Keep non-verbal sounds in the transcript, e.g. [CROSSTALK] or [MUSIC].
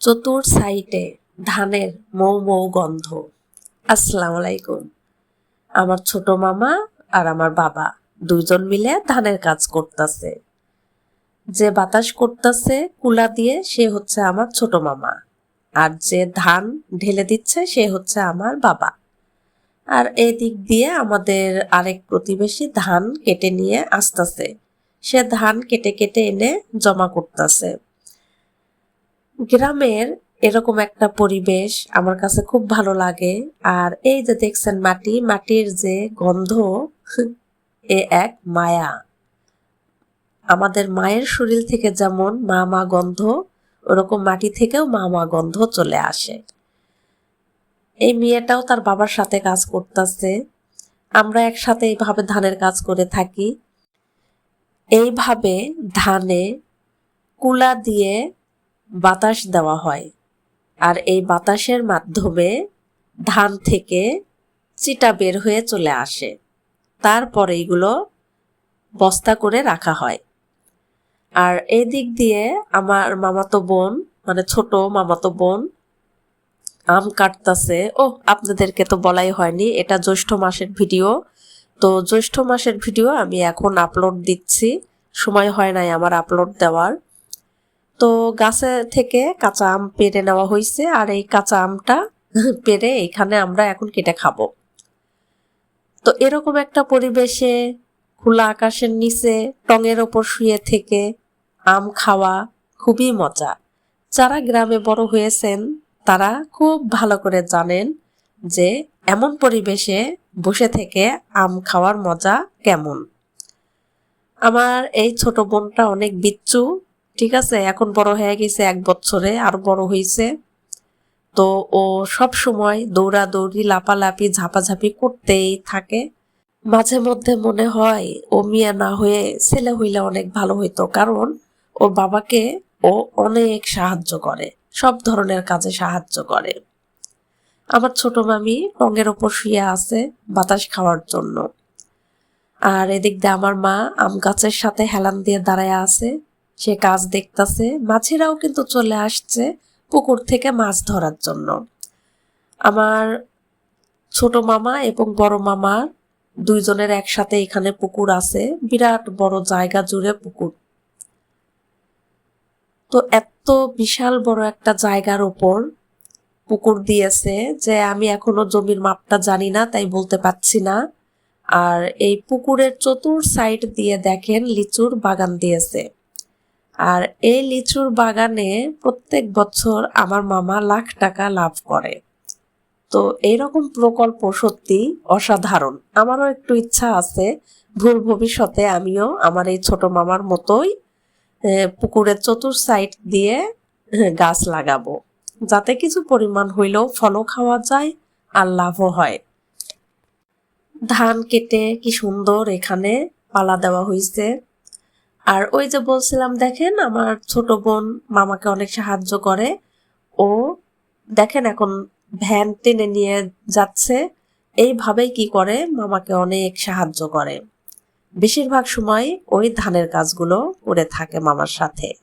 চতুর সাইডে ধানের মৌ মৌ গন্ধ। আসসালামু আলাইকুম। আমার ছোট মামা আর আমার বাবা দুইজন মিলে ধানের কাজ করতেছে। যে বাতাস করতেছে কুলা দিয়ে সে হচ্ছে আমার ছোট মামা। আর যে ধান ঢেলে দিচ্ছে সে হচ্ছে আমার বাবা। আর এই দিক দিয়ে আমাদের আরেক প্রতিবেশী ধান কেটে নিয়ে আসতেছে। সে ধান কেটে কেটে এনে জমা করতেছে। গ্রামের এরকম একটা পরিবেশ আমার কাছে খুব ভালো লাগে। আর এই যে দেখছেন মাটি, মাটির যে গন্ধ, এ এক মায়া। আমাদের মায়ের শরীর থেকে যেমন মা মা গন্ধ, ওরকম মাটি থেকেও মা মা গন্ধ চলে আসে। এই মেয়েটাও তার বাবার সাথে কাজ করতেছে। আমরা একসাথে এইভাবে ধানের কাজ করে থাকি। এইভাবে ধানে কুলা দিয়ে বাতাস দেওয়া হয়। আর এই বাতাসের মাধ্যমে ধান থেকে চিটা বের হয়ে চলে আসে। তারপরে এগুলো বস্তা করে রাখা হয়। আর এই দিক দিয়ে আমার মামাতো বোন মানে ছোট মামাতো বোন আম কাটতাছে। ও আপনাদেরকে তো বলাই হয়নি, এটা জ্যৈষ্ঠ মাসের ভিডিও। তো জ্যৈষ্ঠ মাসের ভিডিও আমি এখন আপলোড দিচ্ছি। সময় হয় নাই আমার আপলোড দেওয়ার। তো গাছে থেকে কাঁচা আম পেরে নেওয়া হয়েছে আর এই কাঁচা আমটা [LAUGHS] পেরে এখানে আমরা এখন কেটে খাব। তো এরকম একটা পরিবেশে খোলা আকাশের নিচে, টঙের ওপর শুয়ে থেকে আম খাওয়া খুবই মজা। যারা গ্রামে বড় হয়েছেন, তারা খুব ভালো করে জানেন যে এমন পরিবেশে বসে থেকে আম খাওয়ার মজা কেমন। আমার এই ছোট বোনটা অনেক বিচ্ছু ঠিক আছে? এখন বড় হয়ে গেছে এক বছরে আরও বড় হয়েছে তো ও সব সময় দৌড়াদৌড়ি, লাপালাপি, ঝাপাঝাপি করতেই থাকে। মাঝে মধ্যে মনে হয় ও মিয়া না হয়ে ছেলে হইলে অনেক ভালো হইতো, কারণ ওর বাবাকে ও অনেক সাহায্য করে, সব ধরনের কাজে সাহায্য করে। আমার ছোট মামি রঙের ওপর শুয়ে আছে বাতাস খাওয়ার জন্য। আর এদিক দিয়ে আমার মা আম গাছের সাথে হেলান দিয়ে দাঁড়ায় আছে। সে কাজ দেখতাছে, মাছেরাও কিন্তু চলে আসছে পুকুর থেকে মাছ ধরার জন্য। আমার ছোট মামা এবং বড় মামা দুইজনের একসাথে এখানে পুকুর আছে, বিরাট বড় জায়গা জুড়ে পুকুর। তো এত বিশাল বড় একটা জায়গার ওপর পুকুর দিয়েছে যে আমি এখনও জমির মাপটা জানি না, তাই বলতে পারছি না। আর এই পুকুরের চতুর সাইড দিয়ে দেখেন লিচুর বাগান দিয়েছে। আর এই লিচুর বাগানে প্রত্যেক বছর আমার মামা লাখ টাকা লাভ করে। তো এইরকম প্রকল্প সত্যি অসাধারণ। আমারও একটু ইচ্ছা আছে, ভুল ভবিষ্যতে আমিও আমার এই ছোট মামার মতোই পুকুরের চতুর সাইড দিয়ে গাছ লাগাবো। যাতে কিছু পরিমাণ হইলেও ফলও খাওয়া যায় আর লাভও হয়। ধান কেটে কি সুন্দর এখানে পালা দেওয়া হয়েছে আর ওই যে বলছিলাম, দেখেন আমার ছোট বোন মামাকে অনেক সাহায্য করে। ও দেখেন এখন ভ্যান টেনে নিয়ে যাচ্ছে। এইভাবেই কি করে? মামাকে অনেক সাহায্য করে। বেশিরভাগ সময় ওই ধানের কাজগুলো করে থাকে মামার সাথে।